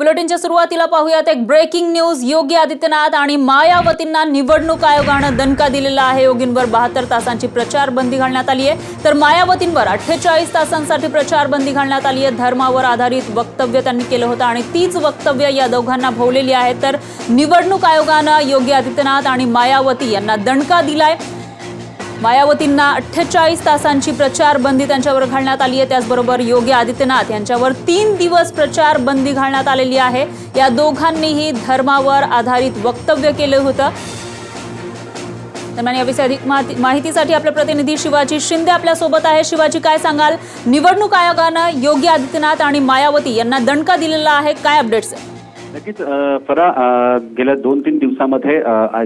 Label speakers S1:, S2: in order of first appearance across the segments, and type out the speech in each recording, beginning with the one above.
S1: बुलेटिनच्या सुरुवातीला पाहूयात एक ब्रेकिंग न्यूज योगी आदित्यनाथ आणि मायावतींना निवडणूक आयोगानं दणका दिलेला आहे. योगींवर बहात्तर तासांची प्रचार बंदी घालण्यात आली आहे. तर मायावतींवर अठ्ठेचाळीस तासांसाठी प्रचार बंदी घालण्यात आली आहे. धर्मावर आधारित वक्तव्य त्यांनी केलं होतं आणि तीच वक्तव्य या दोघांना भोवलेली आहेत तर निवडणूक आयोगानं योगी आदित्यनाथ आणि मायावती यांना दणका दिलाय. मायावतींना अठ्ठेचाळीस तासांची प्रचार बंदी त्यांच्यावर घालण्यात आली आहे. त्याचबरोबर योगी आदित्यनाथ यांच्यावर तीन दिवस प्रचार बंदी घालण्यात आलेली आहे. या दोघांनीही धर्मावर आधारित वक्तव्य केलं होतं. दरम्यान याविषयी अधिक माहितीसाठी आपले प्रतिनिधी शिवाजी शिंदे आपल्यासोबत आहे. शिवाजी काय सांगाल? निवडणूक आयोगानं योगी आदित्यनाथ आणि मायावती यांना दणका दिलेला आहे. काय अपडेट्स आहे
S2: नक्कीच फरा गेल्या दोन तीन दिवसामध्ये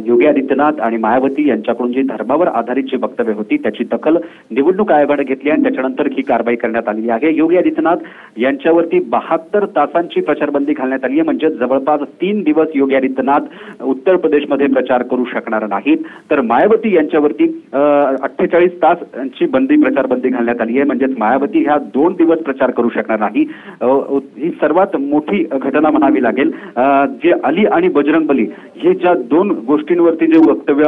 S2: योगी आदित्यनाथ आणि मायावती यांच्याकडून जी धर्मावर आधारित जी वक्तव्य होती त्याची दखल निवडणूक आयोगाने घेतली आणि त्याच्यानंतर ही कारवाई करण्यात आलेली आहे. योगी आदित्यनाथ यांच्यावरती बहात्तर तासांची प्रचारबंदी घालण्यात आली आहे. म्हणजे जवळपास तीन दिवस योगी आदित्यनाथ उत्तर प्रदेशमध्ये प्रचार करू शकणार नाहीत. तर मायावती यांच्यावरती अठ्ठेचाळीस तासांची बंदी प्रचारबंदी घालण्यात आली आहे. म्हणजेच मायावती ह्या दोन दिवस प्रचार करू शकणार नाही. ही सर्वात मोठी घटना म्हणावी लागेल. जे अली आणि बजरंग बली हे ज्या दोन गोष्टींवरती जे वक्तव्य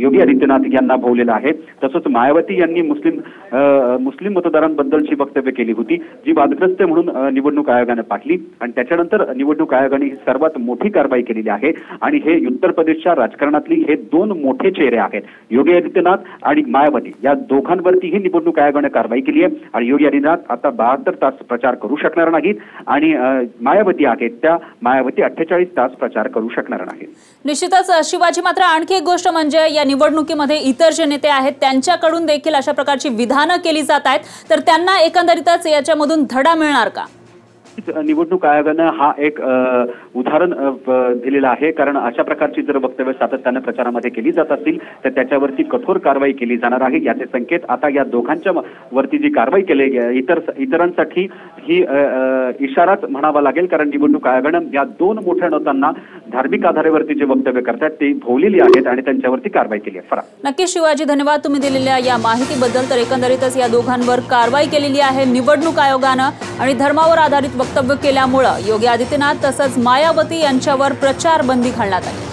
S2: योगी आदित्यनाथ यांना भोवलेलं आहे तसंच मायावती यांनी मुस्लिम मुस्लिम मतदारांबद्दलची वक्तव्य केली होती जी वादग्रस्त म्हणून निवडणूक आयोगाने पाठली. आणि त्याच्यानंतर निवडणूक आयोगाने ही सर्वात मोठी कारवाई केलेली आहे. आणि हे उत्तर प्रदेशच्या राजकारणातली हे दोन मोठे चेहरे आहेत योगी आदित्यनाथ आणि मायावती. या दोघांवरती ही निवडणूक आयोगाने कारवाई केली आहे. आणि योगी आदित्यनाथ आता बहात्तर तास प्रचार करू शकणार नाहीत. आणि मायावती आहेत त्या मायावती अठ्ठेचाळीस तास प्रचार करू शकणार नाहीत
S1: निश्चितच शिवाजी मात्र आणखी एक गोष्ट म्हणजे या निवडणुकीमध्ये इतर जे नेते आहेत त्यांच्याकडून देखील अशा प्रकारची विधानं केली जात आहेत. तर त्यांना एकंदरीतच याच्यामधून धडा मिळणार का?
S2: निवडणूक आयोगानं हा एक उदाहरण दिलेलं आहे. कारण अशा प्रकारची जर वक्तव्य सातत्यानं प्रचारामध्ये केली जात असतील तर त्याच्यावरती कठोर कारवाई केली जाणार आहे याचे संकेत आता या दोघांच्या वरती जी कारवाई केली इतर इतरांसाठी ही इशाराच म्हणावा लागेल. कारण निवडणूक आयोगानं या दोन मोठ्या नेत्यांना धार्मिक आधारावरती जे वक्तव्य करतात ते भोवलेली आहेत आणि त्यांच्यावरती कारवाई केली आहे. फरा.
S1: शिवाजी धन्यवाद तुम्ही दिलेल्या या माहितीबद्दल. तर एकंदरीतच या दोघांवर कारवाई केलेली आहे निवडणूक आयोगानं आणि धर्मावर आधारित वक्तव्य केल्यामुळं योगी आदित्यनाथ तसंच मायावती यांच्यावर प्रचार बंदी घालण्यात आली.